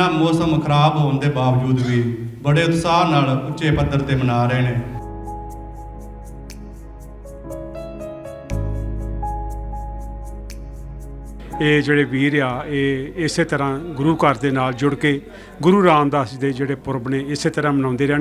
ਇੰਨਾ ਮੌਸਮ ਖਰਾਬ ਹੋਣ ਦੇ ਬਾਵਜੂਦ ਵੀ ਬੜੇ ਉਤਸ਼ਾਹ ਨਾਲ ਉੱਚੇ ਪੱਧਰ ਤੇ ਮਨਾ ਰਹੇ ਨੇ। ਇਹ ਜਿਹੜੇ ਵੀਰ ਆ, ਇਹ ਇਸੇ ਤਰ੍ਹਾਂ ਗੁਰੂ ਘਰ ਦੇ ਨਾਲ ਜੁੜ ਕੇ ਗੁਰੂ ਰਾਮਦਾਸ ਜੀ ਦੇ ਜਿਹੜੇ ਪੁਰਬ ਨੇ, ਇਸੇ ਤਰ੍ਹਾਂ ਮਨਾਉਂਦੇ ਰਹਿਣ।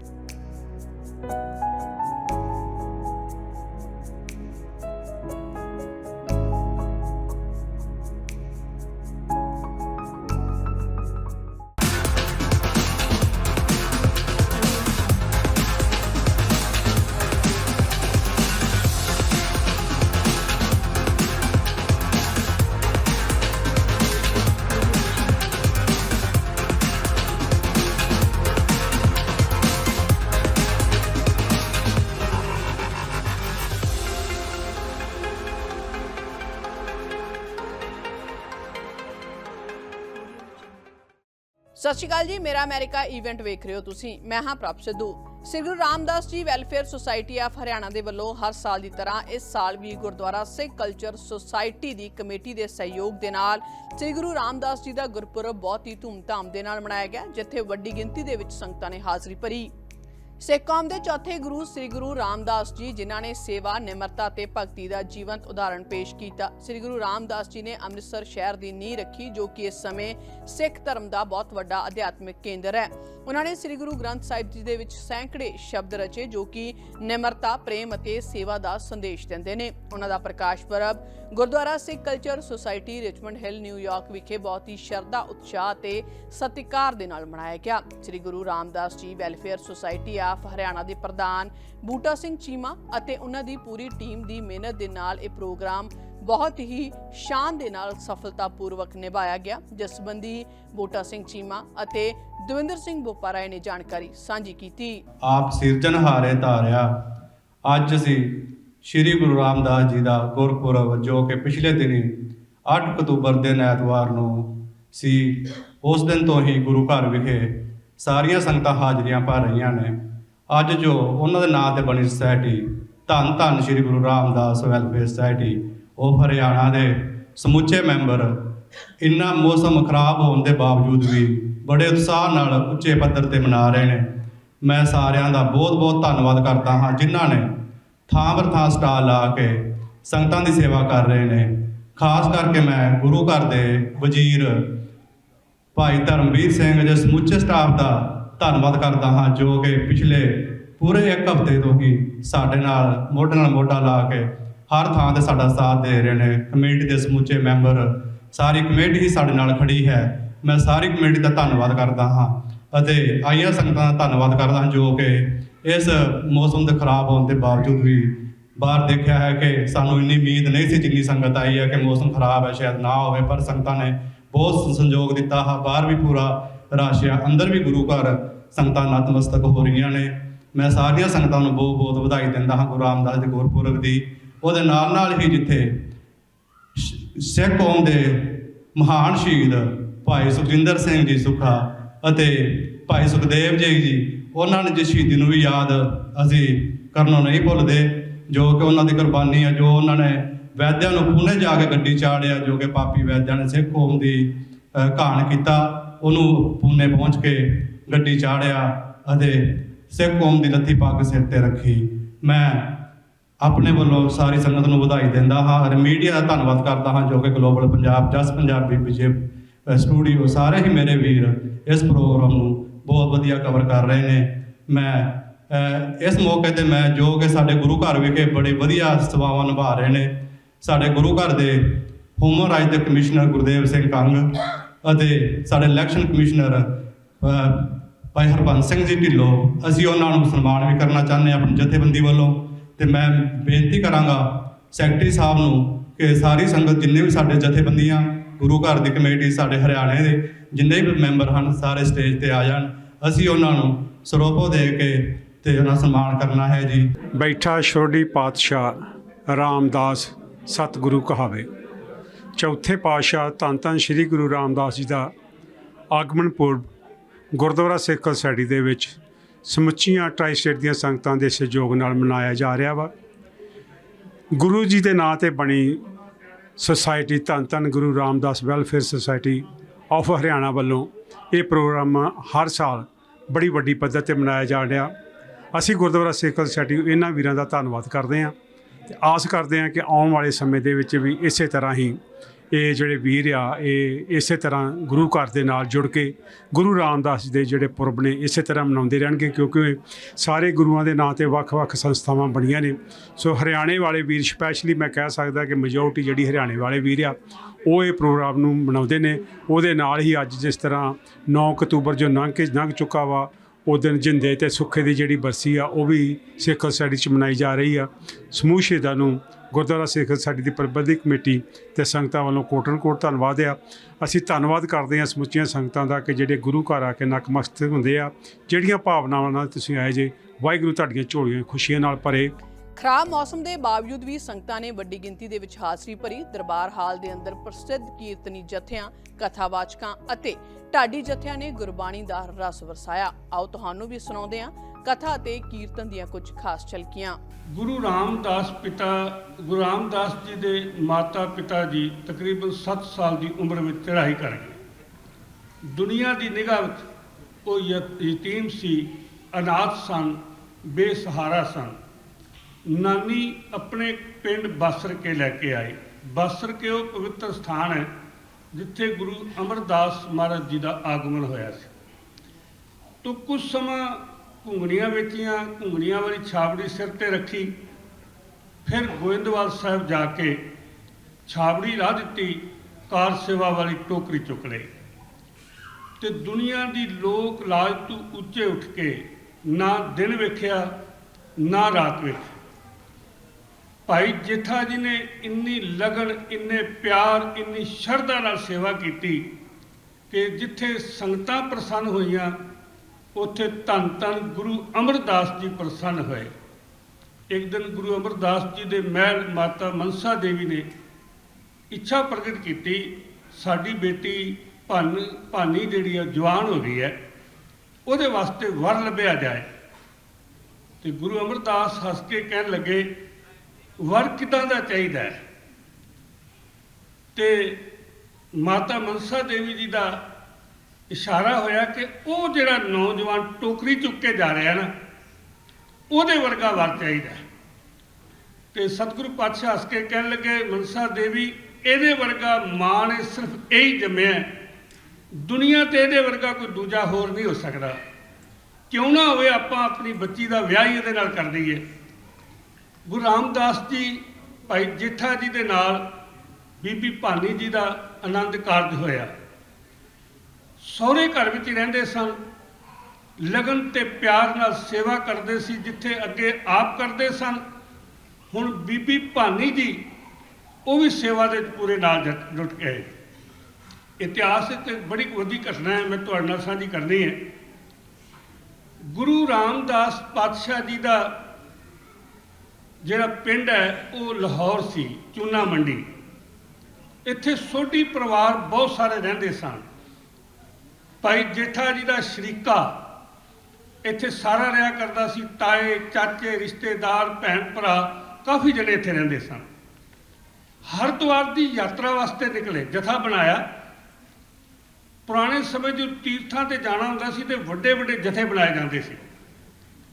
ਸਤਿ ਸ਼੍ਰੀ ਅਕਾਲ ਜੀ, ਮੇਰਾ ਅਮਰੀਕਾ ਇਵੈਂਟ ਵੇਖ ਰਹੇ ਹੋ ਤੁਸੀਂ। ਮੈਂ ਹਾਂ ਪ੍ਰਭ ਸਿੱਧੂ। ਸ੍ਰੀ Guru Ramdas ji welfare society of Haryana ਦੇ ਵੱਲੋਂ ਹਰ ਸਾਲ ਦੀ ਤਰ੍ਹਾਂ ਇਸ ਸਾਲ ਵੀ ਗੁਰਦੁਆਰਾ ਸਿੱਖ ਕਲਚਰ ਸੁਸਾਇਟੀ ਦੀ ਕਮੇਟੀ ਦੇ ਸਹਿਯੋਗ ਦੇ ਨਾਲ ਸ੍ਰੀ ਗੁਰੂ ਰਾਮਦਾਸ ਜੀ ਦਾ ਗੁਰਪੁਰਬ ਬਹੁਤ ਹੀ ਧੂਮਧਾਮ ਦੇ ਨਾਲ ਮਨਾਇਆ ਗਿਆ, ਜਿੱਥੇ ਵੱਡੀ ਗਿਣਤੀ ਦੇ ਵਿੱਚ ਸੰਗਤਾਂ ਨੇ ਹਾਜ਼ਰੀ ਭਰੀ। ਸਿੱਖ ਕੌਮ ਦੇ ਚੌਥੇ ਗੁਰੂ ਸ੍ਰੀ ਗੁਰੂ ਰਾਮਦਾਸ ਜੀ, ਜਿਨ੍ਹਾਂ ਨੇ ਸੇਵਾ, ਨਿਮਰਤਾ ਤੇ ਭਗਤੀ ਦਾ ਜੀਵੰਤ ਉਦਾਹਰਣ ਪੇਸ਼ ਕੀਤਾ। ਸ੍ਰੀ ਗੁਰੂ ਰਾਮਦਾਸ ਜੀ ਨੇ ਅੰਮ੍ਰਿਤਸਰ ਸ਼ਹਿਰ ਦੀ ਨੀਂਹ ਰੱਖੀ, ਜੋ ਕਿ ਇਸ ਸਮੇਂ ਸਿੱਖ ਧਰਮ ਦਾ ਬਹੁਤ ਵੱਡਾ ਅਧਿਆਤਮਿਕ ਕੇਂਦਰ ਹੈ। ਉਹਨਾਂ ਨੇ ਸ੍ਰੀ ਗੁਰੂ ਗ੍ਰੰਥ ਸਾਹਿਬ ਜੀ ਦੇ ਵਿੱਚ ਸੈਂਕੜੇ ਸ਼ਬਦ ਰਚੇ, ਜੋ ਕਿ ਨਿਮਰਤਾ, ਪ੍ਰੇਮ ਅਤੇ ਸੇਵਾ ਦਾ ਸੰਦੇਸ਼ ਦਿੰਦੇ ਨੇ। ਉਹਨਾਂ ਦਾ Prakash Purab Gurdwara Sikh Culture Society Richmond Hill New York ਵਿਖੇ ਬਹੁਤ ਹੀ ਸ਼ਰਧਾ, ਉਤਸ਼ਾਹ ਤੇ ਸਤਿਕਾਰ ਦੇ ਨਾਲ ਮਨਾਇਆ ਗਿਆ। ਸ੍ਰੀ Guru Ramdas ji welfare society of Haryana ਦੇ ਪ੍ਰਧਾਨ ਬੂਟਾ ਸਿੰਘ ਚੀਮਾ ਅਤੇ ਉਹਨਾਂ ਦੀ ਪੂਰੀ ਟੀਮ ਦੀ ਮਿਹਨਤ ਦੇ ਨਾਲ ਇਹ ਪ੍ਰੋਗਰਾਮ ਬਹੁਤ ਹੀ ਸ਼ਾਨ ਦੇ ਨਾਲ ਸਫਲਤਾਪੂਰਵਕ ਨਿਭਾਇਆ ਗਿਆ, ਜਿਸ ਸੰਬੰਧੀ ਬੂਟਾ ਸਿੰਘ ਚੀਮਾ ਅਤੇ ਦਵਿੰਦਰ ਸਿੰਘ ਬੋਪਾਰਾਏ ਨੇ ਜਾਣਕਾਰੀ ਸਾਂਝੀ ਕੀਤੀ। ਆਪ ਸਿਰਜਣਹਾਰੇ ਧਾਰਿਆ। ਅੱਜ ਅਸੀਂ ਸ੍ਰੀ ਗੁਰੂ ਰਾਮਦਾਸ ਜੀ ਦਾ ਗੁਰਪੁਰਬ, ਜੋ ਕਿ ਪਿਛਲੇ ਦਿਨੀ 8 ਅਕਤੂਬਰ ਦੇ ਐਤਵਾਰ ਨੂੰ ਸੀ, ਉਸ ਦਿਨ ਤੋਂ ਹੀ ਗੁਰੂ ਘਰ ਵਿਖੇ ਸਾਰੀਆਂ ਸੰਗਤਾਂ ਹਾਜ਼ਰੀਆਂ ਭਰ ਰਹੀਆਂ ਨੇ। ਅੱਜ ਜੋ ਉਹਨਾਂ ਦੇ ਨਾਂ ਤੇ ਬਣੀ society Dhan Dhan Shri Guru Ramdas Welfare Society ਉਹ ਹਰਿਆਣਾ ਦੇ ਸਮੁੱਚੇ ਮੈਂਬਰ, ਇੰਨਾ ਮੌਸਮ ਖਰਾਬ ਹੋਣ ਦੇ ਬਾਵਜੂਦ ਵੀ ਬੜੇ ਉਤਸ਼ਾਹ ਨਾਲ ਉੱਚੇ ਪੱਧਰ ਤੇ ਮਨਾ ਰਹੇ ਨੇ। ਮੈਂ ਸਾਰਿਆਂ ਦਾ ਬਹੁਤ-ਬਹੁਤ ਧੰਨਵਾਦ ਕਰਦਾ ਹਾਂ, ਜਿਨ੍ਹਾਂ ਨੇ ਥਾਂ ਪਰ ਥਾਂ ਸਟਾਲ ਲਾ ਕੇ ਸੰਗਤਾਂ ਦੀ ਸੇਵਾ ਕਰ ਰਹੇ ਨੇ। ਖਾਸ ਕਰਕੇ ਮੈਂ ਗੁਰੂ ਘਰ ਦੇ ਵਜ਼ੀਰ ਭਾਈ ਧਰਮਵੀਰ ਸਿੰਘ ਦੇ ਸਮੁੱਚੇ ਸਟਾਫ ਦਾ ਧੰਨਵਾਦ ਕਰਦਾ ਹਾਂ ਜੋ ਕਿ ਪਿਛਲੇ ਪੂਰੇ ਇੱਕ ਹਫ਼ਤੇ ਤੋਂ ਹੀ ਸਾਡੇ ਨਾਲ ਮੋਢੇ ਨਾਲ ਮੋਢਾ ਲਾ ਕੇ ਹਰ ਥਾਂ ਤੇ ਸਾਡਾ ਸਾਥ ਦੇ ਰਹੇ ਨੇ। ਕਮੇਟੀ ਦੇ ਸਮੁੱਚੇ ਮੈਂਬਰ, ਸਾਰੀ ਕਮੇਟੀ ਹੀ ਸਾਡੇ ਨਾਲ ਖੜੀ ਹੈ। ਮੈਂ ਸਾਰੀ ਕਮੇਟੀ ਦਾ ਧੰਨਵਾਦ ਕਰਦਾ ਹਾਂ ਅਤੇ ਆਈਆਂ ਸੰਗਤਾਂ ਦਾ ਧੰਨਵਾਦ ਕਰਦਾ ਹਾਂ ਜੋ ਕਿ ਇਸ ਮੌਸਮ ਦੇ ਖਰਾਬ ਹੋਣ ਦੇ ਬਾਵਜੂਦ ਵੀ ਬਾਹਰ ਦੇਖਿਆ ਹੈ ਕਿ ਸਾਨੂੰ ਇੰਨੀ ਉਮੀਦ ਨਹੀਂ ਸੀ ਜਿੰਨੀ ਸੰਗਤ ਆਈ ਹੈ ਕਿ ਮੌਸਮ ਖਰਾਬ ਹੈ, ਸ਼ਾਇਦ ਨਾ ਹੋਵੇ, ਪਰ ਸੰਗਤਾਂ ਨੇ ਬਹੁਤ ਸੰਯੋਗ ਦਿੱਤਾ ਹੈ। ਬਾਹਰ ਵੀ ਪੂਰਾ ਰਸ਼ ਆ ਅੰਦਰ ਵੀ ਗੁਰੂ ਘਰ ਸੰਗਤਾਂ ਨਤਮਸਤਕ ਹੋ ਰਹੀਆਂ ਨੇ। ਮੈਂ ਸਾਰੀਆਂ ਸੰਗਤਾਂ ਨੂੰ ਬਹੁਤ ਬਹੁਤ ਵਧਾਈ ਦਿੰਦਾ ਹਾਂ ਗੁਰੂ ਰਾਮਦਾਸ ਦੇ ਗੁਰਪੁਰਬ ਦੀ। ਉਹਦੇ ਨਾਲ ਨਾਲ ਹੀ ਜਿੱਥੇ ਸਿੱਖ ਕੌਮ ਦੇ ਮਹਾਨ ਸ਼ਹੀਦ ਭਾਈ ਸੁਖਜਿੰਦਰ ਸਿੰਘ ਜੀ ਸੁਖਾ ਅਤੇ ਭਾਈ ਸੁਖਦੇਵ ਜੀ ਜੀ ਉਹਨਾਂ ਨੇ ਜਿਸ ਸ਼ਹੀਦੀ ਨੂੰ ਵੀ ਯਾਦ ਅਸੀਂ ਕਰਨੋਂ ਨਹੀਂ ਭੁੱਲਦੇ ਜੋ ਕਿ ਉਹਨਾਂ ਦੀ ਕੁਰਬਾਨੀ ਆ ਜੋ ਉਹਨਾਂ ਨੇ ਵੈਦਿਆਂ ਨੂੰ ਪੁਣੇ ਜਾ ਕੇ ਗੱਡੀ ਚਾੜਿਆ ਜੋ ਕਿ ਪਾਪੀ ਵੈਦਿਆਂ ਨੇ ਸਿੱਖ ਕੌਮ ਦੀ ਅ, ਘਾਣ ਕੀਤਾ। ਉਹਨੂੰ ਪੂਨੇ ਪਹੁੰਚ ਕੇ ਗੱਡੀ ਚਾੜਿਆ ਅਤੇ ਸਿੱਖ ਕੌਮ ਦੀ ਲੱਥੀ ਪੱਗ ਸਿਰ ਤੇ ਰੱਖੀ। ਮੈਂ ਆਪਣੇ ਵੱਲੋਂ ਸਾਰੀ ਸੰਗਤ ਨੂੰ ਵਧਾਈ ਦਿੰਦਾ ਹਾਂ ਅਤੇ ਮੀਡੀਆ ਦਾ ਧੰਨਵਾਦ ਕਰਦਾ ਹਾਂ ਜੋ ਕਿ ਗਲੋਬਲ ਪੰਜਾਬ, ਜਸ ਪੰਜਾਬੀ ਵਿਜੇ ਸਟੂਡੀਓ ਸਾਰੇ ਹੀ ਮੇਰੇ ਵੀਰ ਇਸ ਪ੍ਰੋਗਰਾਮ ਨੂੰ ਬਹੁਤ ਵਧੀਆ ਕਵਰ ਕਰ ਰਹੇ ਨੇ। ਮੈਂ ਇਸ ਮੌਕੇ ਤੇ ਮੈਂ ਜੋ ਕਿ ਸਾਡੇ ਗੁਰੂ ਘਰ ਵਿਖੇ ਬੜੇ ਵਧੀਆ ਸੇਵਾਵਾਂ ਨਿਭਾ ਰਹੇ ਨੇ। ਸਾਡੇ ਗੁਰੂ ਘਰ ਦੇ ਹਿਊਮਨ ਰਾਜ ਦੇ ਕਮਿਸ਼ਨਰ ਗੁਰਦੇਵ ਸਿੰਘ ਕੰਗ ਅਤੇ ਸਾਡੇ ਇਲੈਕਸ਼ਨ ਕਮਿਸ਼ਨਰ ਭਾਈ ਹਰਬੰਸ ਸਿੰਘ ਜੀ ਢਿੱਲੋਂ, ਅਸੀਂ ਉਹਨਾਂ ਨੂੰ ਸਨਮਾਨ ਵੀ ਕਰਨਾ ਚਾਹੁੰਦੇ ਹਾਂ ਆਪਣੀ ਜਥੇਬੰਦੀ ਵੱਲੋਂ ਤੇ ਮੈਂ ਬੇਨਤੀ ਕਰਾਂਗਾ ਸੈਕਟਰੀ ਸਾਹਿਬ ਨੂੰ ਕਿ ਸਾਰੀ ਸੰਗਤ ਜਿੰਨੇ ਵੀ ਸਾਡੇ ਜਥੇਬੰਦੀਆਂ, ਗੁਰੂ ਘਰ ਦੀ ਕਮੇਟੀ, ਸਾਡੇ ਹਰਿਆਣੇ ਦੇ ਜਿੰਨੇ ਵੀ ਮੈਂਬਰ ਹਨ, ਸਾਰੇ ਸਟੇਜ ਤੇ ਆ ਜਾਣ, ਅਸੀਂ ਉਹਨਾਂ ਨੂੰ ਸਰੋਪੋ ਦੇ ਕੇ ਤੇ ਉਹਨਾਂ ਦਾ ਸਨਮਾਨ ਕਰਨਾ ਹੈ ਜੀ। ਬੈਠਾ ਛੋਡੀ ਪਾਤਸ਼ਾਹ ਰਾਮਦਾਸ ਸਤਿਗੁਰੂ ਕਹਾਵੇ। ਚੌਥੇ ਪਾਤਸ਼ਾਹ ਧੰਨ ਧੰਨ ਸ੍ਰੀ ਗੁਰੂ ਰਾਮਦਾਸ ਜੀ ਦਾ ਆਗਮਨ ਪੁਰਬ ਗੁਰਦੁਆਰਾ ਸਿੱਖ ਸੋਸਾਇਟੀ ਦੇ ਵਿੱਚ ਸਮੁੱਚੀਆਂ ਟਰਾਈ ਸਟੇਟ ਦੀਆਂ ਸੰਗਤਾਂ ਦੇ ਸਹਿਯੋਗ ਨਾਲ ਮਨਾਇਆ ਜਾ ਰਿਹਾ ਵਾ। ਗੁਰੂ ਜੀ ਦੇ ਨਾਂ ਤੇ ਬਣੀ society Dhan Dhan Guru Ramdas Welfare Society of Haryana ਵੱਲੋਂ ਇਹ ਪ੍ਰੋਗਰਾਮ ਹਰ ਸਾਲ ਬੜੀ ਵੱਡੀ ਪੱਧਰ ਤੇ ਮਨਾਇਆ ਜਾ ਰਿਹਾ। ਅਸੀਂ ਗੁਰਦੁਆਰਾ ਸਿੱਖ ਸੁਸਾਇਟੀ ਇਹਨਾਂ ਵੀਰਾਂ ਦਾ ਧੰਨਵਾਦ ਕਰਦੇ ਹਾਂ। ਤੇ ਆਸ ਕਰਦੇ ਹਾਂ ਕਿ ਆਉਣ ਵਾਲੇ ਸਮੇਂ ਦੇ ਵਿੱਚ ਵੀ ਇਸੇ ਤਰ੍ਹਾਂ ਹੀ ਇਹ ਜਿਹੜੇ ਵੀਰ ਆ, ਇਹ ਇਸੇ ਤਰ੍ਹਾਂ ਗੁਰੂ ਘਰ ਦੇ ਨਾਲ ਜੁੜ ਕੇ ਗੁਰੂ ਰਾਮਦਾਸ ਜੀ ਦੇ ਜਿਹੜੇ ਪੁਰਬ ਨੇ ਇਸੇ ਤਰ੍ਹਾਂ ਮਨਾਉਂਦੇ ਰਹਿਣਗੇ ਕਿਉਂਕਿ ਸਾਰੇ ਗੁਰੂਆਂ ਦੇ ਨਾਂ ਤੇ ਵੱਖ-ਵੱਖ ਸੰਸਥਾਵਾਂ ਬਣੀਆਂ ਨੇ। ਸੋ ਹਰਿਆਣੇ ਵਾਲੇ ਵੀਰ ਸਪੈਸ਼ਲੀ ਮੈਂ ਕਹਿ ਸਕਦਾ ਕਿ ਮੈਜੋਰਟੀ ਜਿਹੜੀ ਹਰਿਆਣੇ ਵਾਲੇ ਵੀਰ ਆ, ਉਹ ਇਹ ਪ੍ਰੋਗਰਾਮ ਨੂੰ ਮਨਾਉਂਦੇ ਨੇ। ਉਹਦੇ ਨਾਲ ਹੀ ਅੱਜ ਜਿਸ ਤਰ੍ਹਾਂ 9 ਅਕਤੂਬਰ ਜੋ ਲੰਘ ਕੇ ਲੰਘ ਚੁੱਕਾ ਵਾ ਉਹ ਦਿਨ ਜਿੰਦੇ ਤੇ ਸੁੱਖੇ ਦੀ ਜਿਹੜੀ ਬਰਸੀ ਆ, ਉਹ ਵੀ ਸਿੱਖ ਸੋਸਾਇਟੀ 'ਚ ਮਨਾਈ ਜਾ ਰਹੀ ਆ। ਸਮੂਹ ਸ਼ਹੀਦਾਂ ਨੂੰ ਗੁਰਦੁਆਰਾ ਸਿੱਖ ਸੋਸਾਇਟੀ ਦੀ ਪ੍ਰਬੰਧਕ ਕਮੇਟੀ ਤੇ ਸੰਗਤਾਂ ਵੱਲੋਂ ਕੋਟਨ ਕੋਟ ਧੰਨਵਾਦ ਆ। ਅਸੀਂ ਧੰਨਵਾਦ ਕਰਦੇ ਹਾਂ ਸਮੁੱਚੀਆਂ ਸੰਗਤਾਂ ਦਾ ਕਿ ਜਿਹੜੇ ਗੁਰੂ ਘਰ ਆ ਕੇ ਨਕਮਸਤਕ ਹੁੰਦੇ ਆ, ਜਿਹੜੀਆਂ ਭਾਵਨਾਵਾਂ ਨਾਲ ਤੁਸੀਂ ਆਏ ਜੇ, ਵਾਹਿਗੁਰੂ ਤੁਹਾਡੀਆਂ ਝੋਲੀਆਂ ਖੁਸ਼ੀਆਂ ਨਾਲ ਭਰੇ। ਖਰਾਬ ਮੌਸਮ ਦੇ ਬਾਵਜੂਦ ਵੀ ਸੰਗਤਾਂ ਨੇ ਵੱਡੀ ਗਿਣਤੀ ਦੇ ਵਿੱਚ ਹਾਜ਼ਰੀ ਭਰੀ ਦਰਬਾਰ ਹਾਲ ਦੇ ਅੰਦਰ ਪ੍ਰਸਿੱਧ ਕੀਰਤਨੀ ਜਥਿਆਂ, ਕਥਾਵਾਚਕਾਂ ਅਤੇ ਢਾਡੀ ਜਥਿਆਂ ਨੇ ਗੁਰਬਾਣੀ ਦਾ ਰਸ ਵਰਸਾਇਆ। ਆਓ ਤੁਹਾਨੂੰ ਵੀ ਸੁਣਾਉਂਦੇ ਹਾਂ ਕਥਾ ਅਤੇ ਕੀਰਤਨ ਦੀਆਂ ਕੁਝ ਖਾਸ ਝਲਕੀਆਂ। ਗੁਰੂ ਰਾਮਦਾਸ ਪਿਤਾ, ਗੁਰੂ ਰਾਮਦਾਸ ਜੀ ਦੇ ਮਾਤਾ ਪਿਤਾ ਜੀ ਤਕਰੀਬਨ 7 ਸਾਲ ਦੀ ਉਮਰ ਵਿੱਚ ਚੜ੍ਹਾਈ ਕਰ ਗਏ। ਦੁਨੀਆ ਦੀ ਨਿਗਾਹ ਵਿੱਚ ਉਹ ਯਤੀਮ ਸੀ, ਅਨਾਥ ਸਨ, ਬੇਸਹਾਰਾ ਸਨ। ਨਾਨੀ ਆਪਣੇ ਪਿੰਡ ਬਾਸਰ ਕੇ ਲੈ ਕੇ ਆਏ। ਬਾਸਰ ਕੇ ਉਹ ਪਵਿੱਤਰ ਸਥਾਨ ਹੈ, ਜਿੱਥੇ ਗੁਰੂ ਅਮਰਦਾਸ ਮਹਾਰਾਜ ਜੀ ਦਾ ਆਗਮਨ ਹੋਇਆ ਸੀ। ਤੋ ਕੁਝ ਸਮਾਂ ਘੁੰਗਣੀਆਂ ਵੇਚੀਆਂ ਘੁੰਗਣੀਆਂ ਵਾਲੀ ਛਾਬੜੀ ਸਿਰ ਤੇ ਰੱਖੀ। ਫਿਰ ਗੋਇੰਦਵਾਲ ਸਾਹਿਬ ਜਾ ਕੇ ਛਾਬੜੀ ਲਾ ਦਿੱਤੀ, ਕਾਰ ਸੇਵਾ ਵਾਲੀ ਟੋਕਰੀ ਚੁੱਕ ਲਈ। ਤੇ ਦੁਨੀਆ ਦੀ ਲੋਕ ਲਾਜ ਤੋਂ ਉੱਚੇ ਉੱਠ ਕੇ ਨਾ ਦਿਨ ਵੇਖਿਆ, ਨਾ ਰਾਤ ਵੇਖੀ। ਭਾਈ ਜੇਠਾ ਜੀ ਨੇ ਇੰਨੀ ਲਗਨ, ਇੰਨੇ ਪਿਆਰ, ਇੰਨੀ ਸ਼ਰਧਾ ਨਾਲ ਸੇਵਾ ਕੀਤੀ ਕਿ ਜਿੱਥੇ ਸੰਗਤਾਂ ਪ੍ਰਸੰਨ ਹੋਈਆਂ, ਉੱਥੇ ਧੰਨ ਧੰਨ ਗੁਰੂ ਅਮਰਦਾਸ ਜੀ ਪ੍ਰਸੰਨ ਹੋਏ। ਇੱਕ ਦਿਨ ਗੁਰੂ ਅਮਰਦਾਸ ਜੀ ਦੇ ਮਹਿਲ ਮਾਤਾ ਮਨਸਾ ਦੇਵੀ ਨੇ ਇੱਛਾ ਪ੍ਰਗਟ ਕੀਤੀ, ਸਾਡੀ ਬੇਟੀ ਭੰਨ, ਭਾਨੀ ਜਿਹੜੀ ਆ, ਜਵਾਨ ਹੋ ਗਈ ਹੈ, ਉਹਦੇ ਵਾਸਤੇ ਵਰ ਲੱਭਿਆ ਜਾਏ। ਤੇ ਗੁਰੂ ਅਮਰਦਾਸ ਹੱਸ ਕੇ ਕਹਿਣ ਲੱਗੇ ਵਰ ਕਿਦਾਂ ਦਾ ਚਾਹੀਦਾ ਹੈ ਤੇ ਮਾਤਾ ਮਨਸਾ ਦੇਵੀ ਜੀ ਦਾ ਇਸ਼ਾਰਾ ਹੋਇਆ ਕਿ ਉਹ ਜਿਹੜਾ ਨੌਜਵਾਨ ਟੋਕਰੀ ਚੁੱਕ ਕੇ ਜਾ ਰਿਹਾ ਨਾ, ਉਹਦੇ ਵਰਗਾ ਵਰ ਚਾਹੀਦਾ ਹੈ। ਤੇ ਸਤਿਗੁਰੂ ਪਾਤਸ਼ਾਹ ਹੱਸ ਕੇ ਕਹਿਣ ਲੱਗੇ, ਮਨਸਾ ਦੇਵੀ, ਇਹਦੇ ਵਰਗਾ ਮਾਂ ਨੇ ਸਿਰਫ ਇਹੀ ਜੰਮਿਆ ਹੈ। ਦੁਨੀਆ ਤੇ ਇਹਦੇ ਵਰਗਾ ਕੋਈ ਦੂਜਾ ਹੋਰ ਨਹੀਂ ਹੋ ਸਕਦਾ ਕਿਉਂ ਨਾ ਹੋਵੇ ਆਪਾਂ ਆਪਣੀ ਬੱਚੀ ਦਾ ਵਿਆਹ ਹੀ ਇਹਦੇ ਨਾਲ ਕਰ ਦਈਏ ਗੁਰੂ ਰਾਮਦਾਸ ਜੀ, ਭਾਈ ਜੇਠਾ ਜੀ ਦੇ ਨਾਲ ਬੀਬੀ ਭਾਨੀ ਜੀ ਦਾ ਆਨੰਦ ਕਾਰਜ ਹੋਇਆ। ਸਹੁਰੇ ਘਰ ਵਿੱਚ ਰਹਿੰਦੇ ਸਨ। ਲਗਨ ਤੇ ਪਿਆਰ ਨਾਲ ਸੇਵਾ ਕਰਦੇ ਸੀ, ਜਿੱਥੇ ਅੱਗੇ ਆਪ ਕਰਦੇ ਸਨ। ਹੁਣ ਬੀਬੀ ਭਾਨੀ ਜੀ, ਉਹ ਵੀ ਸੇਵਾ ਦੇ ਪੂਰੇ ਨਾਲ ਜੁਟ- ਗਏ। ਇਤਿਹਾਸ ਇੱਕ ਬੜੀ ਵੱਡੀ ਘਟਨਾ ਹੈ, ਮੈਂ ਤੁਹਾਡੇ ਨਾਲ ਸਾਂਝੀ ਕਰਨੀ ਹੈ। ਗੁਰੂ ਰਾਮਦਾਸ ਪਾਤਸ਼ਾਹ ਜੀ ਦਾ ਜਿਹੜਾ ਪਿੰਡ ਹੈ, ਉਹ ਲਾਹੌਰ ਸੀ, ਚੂਨਾ ਮੰਡੀ। ਇੱਥੇ ਸੋਢੀ ਪਰਿਵਾਰ ਬਹੁਤ ਸਾਰੇ ਰਹਿੰਦੇ ਸਨ। ਭਾਈ ਜੇਠਾ ਜੀ ਦਾ ਸ਼ਰੀਕਾ ਇੱਥੇ ਸਾਰਾ ਰਿਹਾ ਕਰਦਾ ਸੀ। ਤਾਏ, ਚਾਚੇ, ਰਿਸ਼ਤੇਦਾਰ, ਭੈਣ ਭਰਾ ਕਾਫੀ ਜਣੇ ਇੱਥੇ ਰਹਿੰਦੇ ਸਨ। ਹਰਿਦੁਆਰ ਦੀ ਯਾਤਰਾ ਵਾਸਤੇ ਨਿਕਲੇ, ਜਥਾ ਬਣਾਇਆ। ਪੁਰਾਣੇ ਸਮੇਂ ਜੋ ਤੀਰਥਾਂ ਤੇ ਜਾਣਾ ਹੁੰਦਾ ਸੀ ਤੇ ਵੱਡੇ ਵੱਡੇ ਜਥੇ ਬਣਾਏ ਜਾਂਦੇ ਸੀ।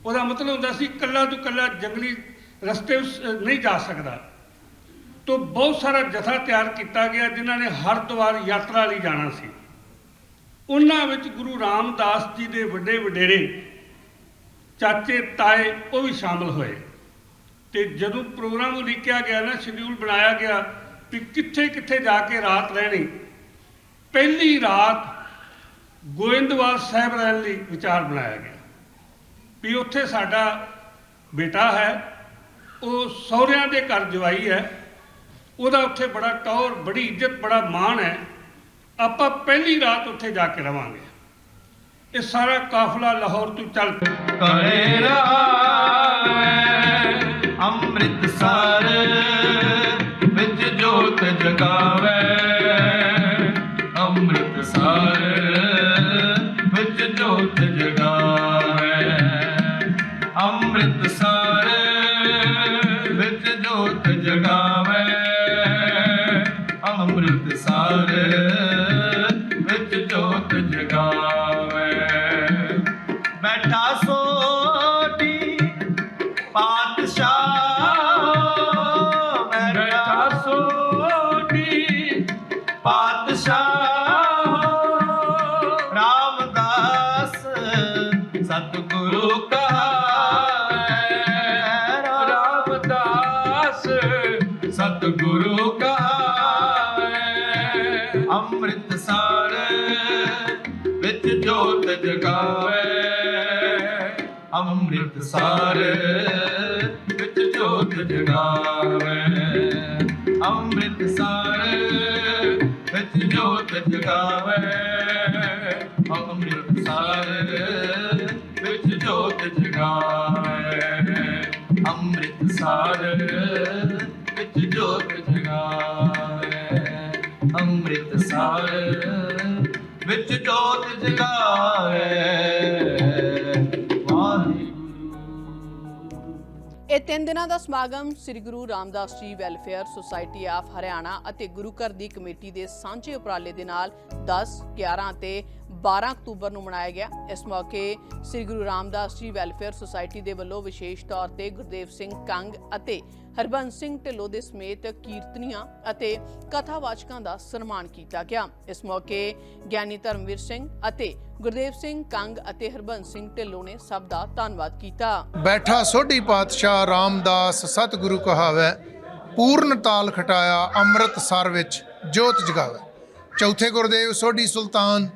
ਉਹਦਾ ਮਤਲਬ ਹੁੰਦਾ ਸੀ, ਕੱਲਾ ਤੋਂ ਕੱਲਾ ਜੰਗਲੀ ਰਸਤੇ ਨਹੀਂ ਜਾ ਸਕਦਾ। ਤੋਂ ਬਹੁਤ ਸਾਰਾ ਜਥਾ ਤਿਆਰ ਕੀਤਾ ਗਿਆ ਜਿਨ੍ਹਾਂ ਨੇ ਹਰਿਦੁਆਰ ਯਾਤਰਾ ਲਈ ਜਾਣਾ ਸੀ। ਉਹਨਾਂ ਵਿੱਚ ਗੁਰੂ ਰਾਮਦਾਸ ਜੀ ਦੇ ਵੱਡੇ ਵਡੇਰੇ, ਚਾਚੇ, ਤਾਏ ਉਹ ਵੀ ਸ਼ਾਮਲ ਹੋਏ। ਤੇ ਜਦੋਂ ਪ੍ਰੋਗਰਾਮ ਉਲੀਕਿਆ ਗਿਆ ਨਾ, ਸ਼ਡਿਊਲ ਬਣਾਇਆ ਗਿਆ ਵੀ ਕਿੱਥੇ ਕਿੱਥੇ ਜਾ ਕੇ ਰਾਤ ਰਹਿਣੀ, ਪਹਿਲੀ ਰਾਤ ਗੋਇੰਦਵਾਲ ਸਾਹਿਬ ਰਹਿਣ ਲਈ ਵਿਚਾਰ ਬਣਾਇਆ ਗਿਆ ਵੀ ਉੱਥੇ ਸਾਡਾ ਬੇਟਾ ਹੈ ਉਹ ਸਹੁਰਿਆਂ ਦੇ ਘਰ ਜਵਾਈ ਹੈ। ਉਹਦਾ ਉੱਥੇ ਬੜਾ ਟੌਰ, ਬੜੀ ਇੱਜ਼ਤ, ਬੜਾ ਮਾਣ ਹੈ। ਆਪਾਂ ਪਹਿਲੀ ਰਾਤ ਉੱਥੇ ਜਾ ਕੇ ਰਵਾਂਗੇ। ਇਹ ਸਾਰਾ ਕਾਫਲਾ ਲਾਹੌਰ ਤੋਂ ਚੱਲ ਜਗਾਵੇ। ਅੰਮ੍ਰਿਤਸਰ ਵਿੱਚ ਜੋਤ ਜਗਾਵੇ। ਜਗਾਵੇ ਅੰਮ੍ਰਿਤਸਰ ਵਿੱਚ ਜੋਤ ਜਗਾਵੇ। ਅੰਮ੍ਰਿਤਸਰ ਵਿੱਚ ਜੋਤ ਜਗਾਵੇ। ਅੰਮ੍ਰਿਤਸਰ ਵਿੱਚ ਜੋਤ ਜਗਾਵੇ। ਅੰਮ੍ਰਿਤਸਰ ਸਾਰ ਵਿੱਚ ਜੋਤ ਜਗਾਵੇ। ਇਹ ਤਿੰਨ ਦਿਨਾਂ ਦਾ ਸਮਾਗਮ ਸ੍ਰੀ Guru Ramdas ji welfare society of Haryana ਅਤੇ ਗੁਰੂ ਘਰ ਦੀ ਕਮੇਟੀ ਦੇ ਸਾਂਝੇ ਉਪਰਾਲੇ ਦੇ ਨਾਲ 10, 11 ਤੇ 12 ਅਕਤੂਬਰ ਨੂੰ ਮਨਾਇਆ ਗਿਆ। ਇਸ ਮੌਕੇ ਸ੍ਰੀ ਗੁਰੂ ਰਾਮਦਾਸ ਜੀ ਵੈਲਫੇਅਰ ਸੁਸਾਇਟੀ ਦੇ ਵੱਲੋਂ ਵਿਸ਼ੇਸ਼ ਤੌਰ ਤੇ ਗੁਰਦੇਵ ਸਿੰਘ ਕੰਗ ਅਤੇ ਹਰਬੰਸ ਸਿੰਘ ਢਿੱਲੋਂ ਦੇ ਸਮੇਤ ਕੀਰਤਨੀਆਂ ਅਤੇ ਕਥਾਵਾਚਕਾਂ ਦਾ ਸਨਮਾਨ ਕੀਤਾ ਗਿਆ। ਇਸ ਮੌਕੇ ਗਿਆਨੀ ਧਰਮਵੀਰ ਸਿੰਘ ਅਤੇ ਗੁਰਦੇਵ ਸਿੰਘ ਕੰਗ ਅਤੇ ਹਰਬੰਸ ਸਿੰਘ ਢਿੱਲੋਂ ਨੇ ਸਭ ਦਾ ਧੰਨਵਾਦ ਕੀਤਾ। ਬੈਠਾ ਸੋਢੀ ਪਾਤਸ਼ਾਹ ਰਾਮਦਾਸ, ਸਤਿਗੁਰੂ ਕਹਾਵੈ, ਪੂਰਨ ਤਾਲ ਖਟਾਇਆ ਅੰਮ੍ਰਿਤ ਵਿੱਚ ਜੋਤ ਜਗਾਵੇ। ਚੌਥੇ ਗੁਰਦੇਵ ਸੋਢੀ ਸੁਲਤਾਨ,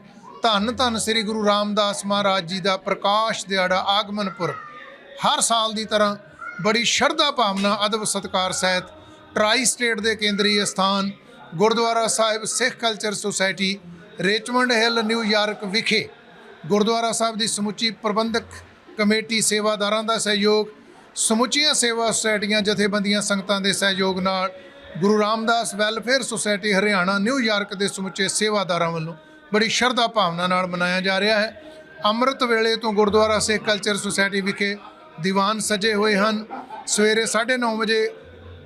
ਧੰਨ ਧੰਨ ਸ੍ਰੀ ਗੁਰੂ ਰਾਮਦਾਸ ਮਹਾਰਾਜ ਜੀ ਦਾ ਪ੍ਰਕਾਸ਼ ਦਿਹਾੜਾ ਆਗਮਨ ਪੁਰਬ। ਹਰ ਸਾਲ ਦੀ ਤਰ੍ਹਾਂ ਬੜੀ ਸ਼ਰਧਾ ਭਾਵਨਾ, ਅਦਬ ਸਤਕਾਰ ਸਹਿਤ ਟਰਾਈ ਸਟੇਟ ਦੇ ਕੇਂਦਰੀ ਸਥਾਨ, Gurdwara Sahib Sikh Culture Society, Richmond Hill New York ਵਿਖੇ। ਗੁਰਦੁਆਰਾ ਸਾਹਿਬ ਦੀ ਸਮੁੱਚੀ ਪ੍ਰਬੰਧਕ ਕਮੇਟੀ ਸੇਵਾਦਾਰਾਂ ਦਾ ਸਹਿਯੋਗ, ਸਮੁੱਚੀਆਂ ਸੇਵਾ ਸੁਸਾਇਟੀਆਂ ਜਥੇਬੰਦੀਆਂ ਸੰਗਤਾਂ ਦੇ ਸਹਿਯੋਗ ਨਾਲ Guru Ramdas Welfare Society Haryana New York ਦੇ ਸਮੁੱਚੇ ਸੇਵਾਦਾਰਾਂ ਵੱਲੋਂ ਬੜੀ ਸ਼ਰਧਾ ਭਾਵਨਾ ਨਾਲ ਮਨਾਇਆ ਜਾ ਰਿਹਾ ਹੈ। ਅੰਮ੍ਰਿਤ ਵੇਲੇ ਤੋਂ ਗੁਰਦੁਆਰਾ ਸਿੱਖ ਕਲਚਰ ਸੁਸਾਇਟੀ ਵਿਖੇ ਦੀਵਾਨ ਸਜੇ ਹੋਏ ਹਨ। ਸਵੇਰੇ 9:30 ਵਜੇ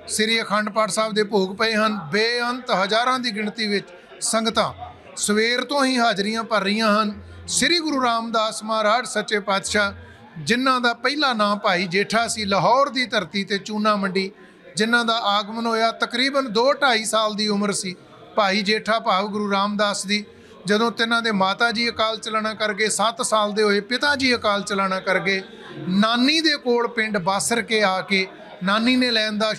ਸ੍ਰੀ ਅਖੰਡ ਪਾਠ ਸਾਹਿਬ ਦੇ ਭੋਗ ਪਏ ਹਨ। ਬੇਅੰਤ ਹਜ਼ਾਰਾਂ ਦੀ ਗਿਣਤੀ ਵਿੱਚ ਸੰਗਤਾਂ ਸਵੇਰ ਤੋਂ ਹੀ ਹਾਜ਼ਰੀਆਂ ਭਰ ਰਹੀਆਂ ਹਨ। ਸ੍ਰੀ ਗੁਰੂ ਰਾਮਦਾਸ ਮਹਾਰਾਜ ਸੱਚੇ ਪਾਤਸ਼ਾਹ, ਜਿਨ੍ਹਾਂ ਦਾ ਪਹਿਲਾ ਨਾਮ ਭਾਈ ਜੇਠਾ ਸੀ, ਲਾਹੌਰ ਦੀ ਧਰਤੀ ਤੇ ਚੂਨਾ ਮੰਡੀ, ਜਿਨ੍ਹਾਂ ਦਾ ਆਗਮਨ ਹੋਇਆ ਤਕਰੀਬਨ 2.5 ਸਾਲ ਦੀ ਉਮਰ ਸੀ, ਭਾਈ ਜੇਠਾ ਭਾਵ ਗੁਰੂ ਰਾਮਦਾਸ ਦੀ। ਜਦੋਂ ਤਿੰਨਾਂ ਦੇ ਮਾਤਾ ਜੀ ਅਕਾਲ ਚਲਾਣਾ ਕਰ ਗਏ 7 ਸਾਲ ਦੇ ਹੋਏ ਪਿਤਾ ਜੀ ਅਕਾਲ ਚਲਾਣਾ ਕਰ ਗਏ, ਨਾਨੀ ਦੇ ਕੋਲ ਪਿੰਡ ਬਾਸਰ ਕੇ ਆ ਕੇ ਨਾਨੀ ਨੇ ਲੈਣ ਦਾ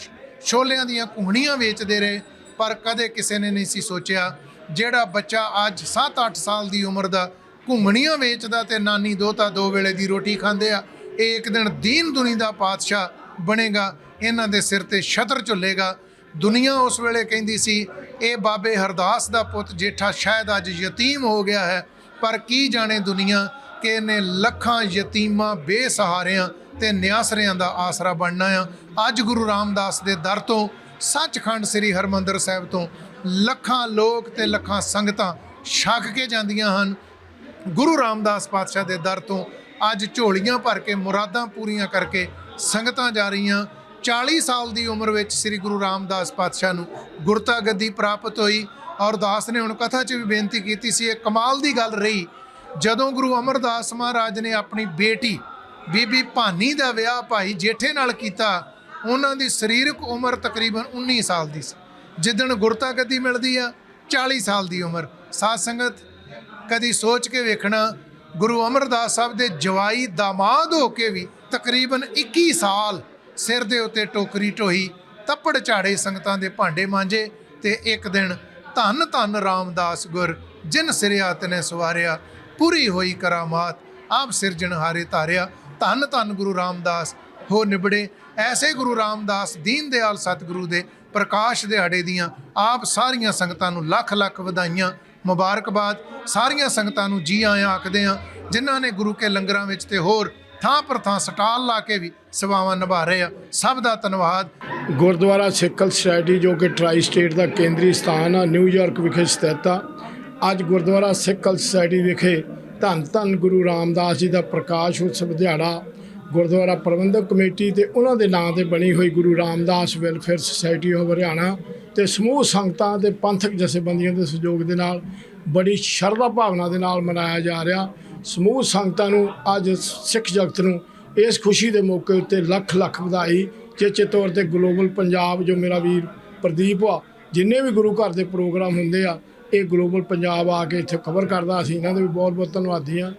ਛੋਲਿਆਂ ਦੀਆਂ ਕੁਹਣੀਆਂ ਵੇਚਦੇ ਰਹੇ, ਪਰ ਕਦੇ ਕਿਸੇ ਨੇ ਨਹੀਂ ਸੀ ਸੋਚਿਆ ਜਿਹੜਾ ਬੱਚਾ ਅੱਜ 7-8 ਸਾਲ ਦੀ ਉਮਰ ਦਾ ਘੁੰਮਣੀਆਂ ਵੇਚਦਾ ਤੇ ਨਾਨੀ ਦੋਤਾ ਦੋ ਵੇਲੇ ਦੀ ਰੋਟੀ ਖਾਂਦੇ ਆ, ਇਹ ਇੱਕ ਦਿਨ ਦੀਨ ਦੁਨੀ ਦਾ ਪਾਤਸ਼ਾਹ ਬਣੇਗਾ, ਇਹਨਾਂ ਦੇ ਸਿਰ ਤੇ ਛਤਰ ਝੁੱਲੇਗਾ ਦੁਨੀਆ ਉਸ ਵੇਲੇ ਕਹਿੰਦੀ ਸੀ, ਇਹ ਬਾਬੇ ਹਰਦਾਸ ਦਾ ਪੁੱਤ ਜੇਠਾ ਸ਼ਾਇਦ ਅੱਜ ਯਤੀਮ ਹੋ ਗਿਆ ਹੈ, ਪਰ ਕੀ ਜਾਣੇ ਦੁਨੀਆ ਕਿ ਇਹਨੇ ਲੱਖਾਂ ਯਤੀਮਾਂ ਬੇਸਹਾਰਿਆਂ ਤੇ ਨਿਆਸਰਿਆਂ ਦਾ ਆਸਰਾ ਬਣਨਾ ਆ। ਅੱਜ ਗੁਰੂ ਰਾਮਦਾਸ ਦੇ ਦਰ ਤੋਂ ਸੱਚਖੰਡ ਸ੍ਰੀ ਹਰਮੰਦਰ ਸਾਹਿਬ ਤੋਂ ਲੱਖਾਂ ਲੋਕ ਤੇ ਲੱਖਾਂ ਸੰਗਤਾਂ ਛਕ ਕੇ ਜਾਂਦੀਆਂ ਹਨ। ਗੁਰੂ ਰਾਮਦਾਸ ਪਾਤਸ਼ਾਹ ਦੇ ਦਰ ਤੋਂ ਅੱਜ ਝੋਲੀਆਂ ਭਰ ਕੇ ਮੁਰਾਦਾਂ ਪੂਰੀਆਂ ਕਰਕੇ ਸੰਗਤਾਂ ਜਾ ਰਹੀਆਂ। 40 ਸਾਲ ਦੀ ਉਮਰ ਵਿੱਚ ਸ੍ਰੀ ਗੁਰੂ ਰਾਮਦਾਸ ਪਾਤਸ਼ਾਹ ਨੂੰ ਗੁਰਤਾ ਗੱਦੀ ਪ੍ਰਾਪਤ ਹੋਈ ਔਰ ਦਾਸ ਨੇ ਹੁਣ ਕਥਾ 'ਚ ਵੀ ਬੇਨਤੀ ਕੀਤੀ ਸੀ, ਇਹ ਕਮਾਲ ਦੀ ਗੱਲ ਰਹੀ। ਜਦੋਂ ਗੁਰੂ ਅਮਰਦਾਸ ਮਹਾਰਾਜ ਨੇ ਆਪਣੀ ਬੇਟੀ ਬੀਬੀ ਭਾਨੀ ਦਾ ਵਿਆਹ ਭਾਈ ਜੇਠੇ ਨਾਲ ਕੀਤਾ, ਉਹਨਾਂ ਦੀ ਸਰੀਰਕ ਉਮਰ ਤਕਰੀਬਨ 19 ਸਾਲ ਦੀ ਸੀ। ਜਿੱਦਣ ਗੁਰਤਾ ਗੱਦੀ ਮਿਲਦੀ ਆ 40 ਸਾਲ ਦੀ ਉਮਰ। ਸਾਧ ਸੰਗਤ, ਕਦੀ ਸੋਚ ਕੇ ਵੇਖਣਾ, ਗੁਰੂ ਅਮਰਦਾਸ ਸਾਹਿਬ ਦੇ ਜਵਾਈ ਦਾਮਾਦ ਹੋ ਕੇ ਵੀ ਤਕਰੀਬਨ 21 ਸਾਲ ਸਿਰ ਦੇ ਉੱਤੇ ਟੋਕਰੀ ਢੋਈ, ਤੱਪੜ ਝਾੜੇ ਸੰਗਤਾਂ ਦੇ ਭਾਂਡੇ ਮਾਂਜੇ ਤੇ ਇੱਕ ਦਿਨ ਧੰਨ ਧੰਨ ਰਾਮਦਾਸ ਗੁਰ, ਜਿਨ ਸਿਰਿਆਤ ਨੇ ਸਵਾਰਿਆ, ਪੂਰੀ ਹੋਈ ਕਰਾਮਾਤ, ਆਪ ਸਿਰਜਣਹਾਰੇ ਧਾਰਿਆ, ਧੰਨ ਧੰਨ ਗੁਰੂ ਰਾਮਦਾਸ, ਹੋ ਨਿਬੜੇ, ਐਸੇ ਗੁਰੂ ਰਾਮਦਾਸ, ਦੀਨ ਦਿਆਲ ਸਤਿਗੁਰੂ ਦੇ ਪ੍ਰਕਾਸ਼ ਦਿਹਾੜੇ ਦੀਆਂ ਆਪ ਸਾਰੀਆਂ ਸੰਗਤਾਂ ਨੂੰ ਲੱਖ ਲੱਖ ਵਧਾਈਆਂ ਮੁਬਾਰਕਬਾਦ, ਸਾਰੀਆਂ ਸੰਗਤਾਂ ਨੂੰ ਜੀ ਆਇਆਂ ਆਖਦੇ ਆ, ਜਿਨ੍ਹਾਂ ਨੇ ਗੁਰੂ ਕੇ ਲੰਗਰਾਂ ਵਿੱਚ ਤੇ ਹੋਰ ਥਾਂ ਪਰ ਥਾਂ ਸਟਾਲ ਲਾ ਕੇ ਵੀ ਸੇਵਾਵਾਂ ਨਿਭਾ ਰਹੇ ਆ। ਸਭ ਦਾ ਧੰਨਵਾਦ। ਗੁਰਦੁਆਰਾ ਸਿੱਕਲ ਸੁਸਾਇਟੀ ਜੋ ਕਿ ਟਰਾਈ ਸਟੇਟ ਦਾ ਕੇਂਦਰੀ ਸਥਾਨ ਆ ਨਿਊਯਾਰਕ ਵਿਖੇ ਸਥਿਤ ਆ। ਅੱਜ ਗੁਰਦੁਆਰਾ ਸਿੱਕਲ ਸੁਸਾਇਟੀ ਵਿਖੇ ਧੰਨ ਧੰਨ ਗੁਰੂ ਰਾਮਦਾਸ ਜੀ ਦਾ ਪ੍ਰਕਾਸ਼ ਉਤਸਵ ਦਿਹਾੜਾ, ਗੁਰਦੁਆਰਾ ਪ੍ਰਬੰਧਕ ਕਮੇਟੀ ਤੇ ਉਹਨਾਂ ਦੇ ਨਾਂ ਤੇ ਬਣੀ ਹੋਈ Guru Ramdas Welfare Society of Haryana ਤੇ ਸਮੂਹ ਸੰਗਤਾਂ ਤੇ ਪੰਥਕ ਜਥੇਬੰਦੀਆਂ ਦੇ ਸਹਿਯੋਗ ਦੇ ਨਾਲ ਬੜੀ ਸ਼ਰਧਾ ਭਾਵਨਾ ਦੇ ਨਾਲ ਮਨਾਇਆ ਜਾ ਰਿਹਾ। ਸਮੂਹ ਸੰਗਤਾਂ ਨੂੰ, ਅੱਜ ਸਿੱਖ ਜਗਤ ਨੂੰ ਇਸ ਖੁਸ਼ੀ ਦੇ ਮੌਕੇ ਉੱਤੇ ਲੱਖ ਲੱਖ ਵਧਾਈ, ਚੇਚੇ ਤੌਰ ਤੇ ਗਲੋਬਲ ਪੰਜਾਬ ਜੋ ਮੇਰਾ ਵੀਰ ਪ੍ਰਦੀਪ ਆ, ਜਿੰਨੇ ਵੀ ਗੁਰੂ ਘਰ ਦੇ ਪ੍ਰੋਗਰਾਮ ਹੁੰਦੇ ਆ, ਇਹ ਗਲੋਬਲ ਪੰਜਾਬ ਆ ਕੇ ਇੱਥੇ ਕਵਰ ਕਰਦਾ, ਅਸੀਂ ਇਹਨਾਂ ਦੇ ਵੀ ਬਹੁਤ ਬਹੁਤ ਧੰਨਵਾਦੀ ਹਾਂ।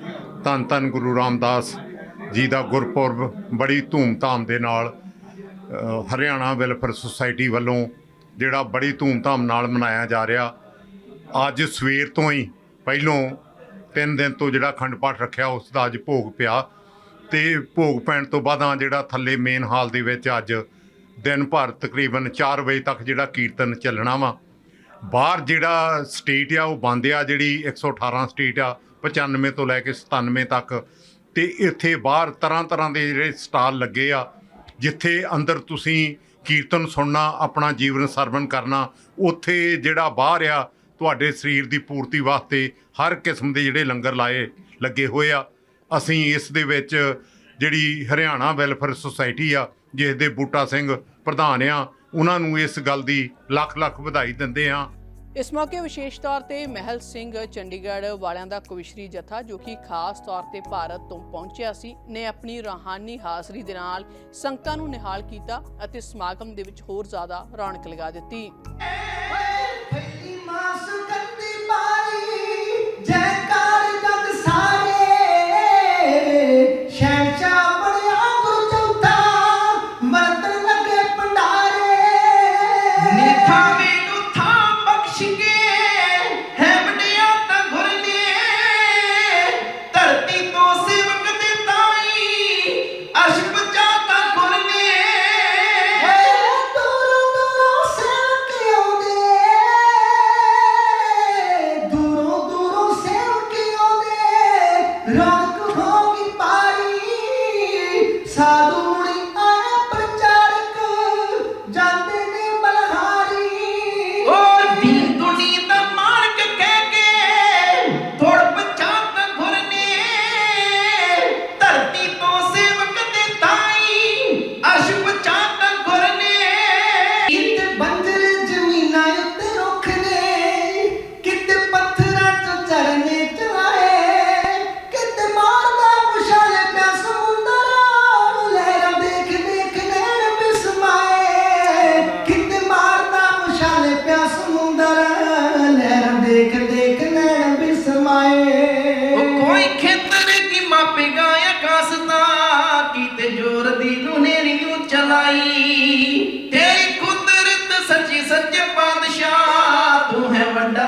ਧੰਨ ਧੰਨ ਗੁਰੂ ਰਾਮਦਾਸ ਜੀ ਦਾ ਗੁਰਪੁਰਬ ਬੜੀ ਧੂਮਧਾਮ ਦੇ ਨਾਲ ਹਰਿਆਣਾ ਵੈਲਫੇਅਰ ਸੁਸਾਇਟੀ ਵੱਲੋਂ ਜਿਹੜਾ ਬੜੀ ਧੂਮਧਾਮ ਨਾਲ ਮਨਾਇਆ ਜਾ ਰਿਹਾ, ਅੱਜ ਸਵੇਰ ਤੋਂ ਹੀ ਪਹਿਲੋਂ ਤਿੰਨ ਦਿਨ ਤੋਂ ਜਿਹੜਾ ਅਖੰਡ ਪਾਠ ਰੱਖਿਆ, ਉਸ ਦਾ ਅੱਜ ਭੋਗ ਪਿਆ ਤੇ ਭੋਗ ਪੈਣ ਤੋਂ ਬਾਅਦਾਂ ਜਿਹੜਾ ਥੱਲੇ ਮੇਨ ਹਾਲ ਦੇ ਵਿੱਚ ਅੱਜ ਦਿਨ ਭਰ ਤਕਰੀਬਨ 4 ਵਜੇ ਤੱਕ ਜਿਹੜਾ ਕੀਰਤਨ ਚੱਲਣਾ ਵਾ। ਬਾਹਰ ਜਿਹੜਾ ਸਟੇਟ ਆ, ਉਹ ਬੰਦ ਆ, ਜਿਹੜੀ 118 ਸਟੇਟ ਆ 95 ਤੋਂ ਲੈ ਕੇ 97 ਤੱਕ ਤੇ ਇੱਥੇ ਬਾਹਰ ਤਰ੍ਹਾਂ ਤਰ੍ਹਾਂ ਦੇ ਜਿਹੜੇ ਸਟਾਲ ਲੱਗੇ ਆ, ਜਿੱਥੇ ਅੰਦਰ ਤੁਸੀਂ ਕੀਰਤਨ ਸੁਣਨਾ, ਆਪਣਾ ਜੀਵਨ ਸਰਵਨ ਕਰਨਾ, ਉੱਥੇ ਜਿਹੜਾ ਬਾਹਰ ਆ ਤੁਹਾਡੇ ਸਰੀਰ ਦੀ ਪੂਰਤੀ ਵਾਸਤੇ ਹਰ ਕਿਸਮ ਦੇ ਜਿਹੜੇ ਲੰਗਰ ਲਾਏ, ਲੱਗੇ ਹੋਏ ਆ। ਅਸੀਂ ਇਸ ਦੇ ਵਿੱਚ ਜਿਹੜੀ ਹਰਿਆਣਾ ਵੈਲਫੇਅਰ ਸੁਸਾਇਟੀ ਆ, ਜਿਸ ਦੇ ਬੂਟਾ ਸਿੰਘ ਪ੍ਰਧਾਨ ਆ, ਉਹਨਾਂ ਨੂੰ ਇਸ ਗੱਲ ਦੀ ਲੱਖ ਲੱਖ ਵਧਾਈ ਦਿੰਦੇ ਆ। ਇਸ ਮੌਕੇ ਵਿਸ਼ੇਸ਼ ਤੌਰ ਤੇ ਮਹਿਲ ਸਿੰਘ ਚੰਡੀਗੜ੍ਹ ਵਾਲਿਆਂ ਦਾ ਕਵਿਸ਼ਰੀ ਜਥਾ, ਜੋ ਕਿ ਖਾਸ ਤੌਰ ਤੇ ਭਾਰਤ ਤੋਂ ਪਹੁੰਚਿਆ ਸੀ, ਨੇ ਆਪਣੀ ਰੂਹਾਨੀ ਹਾਜ਼ਰੀ ਦੇ ਨਾਲ ਸੰਗਤਾਂ ਨੂੰ ਨਿਹਾਲ ਕੀਤਾ ਅਤੇ ਸਮਾਗਮ ਦੇ ਵਿੱਚ ਹੋਰ ਜ਼ਿਆਦਾ ਰੌਣਕ ਲਗਾ ਦਿੱਤੀ। ਮਾਰੀ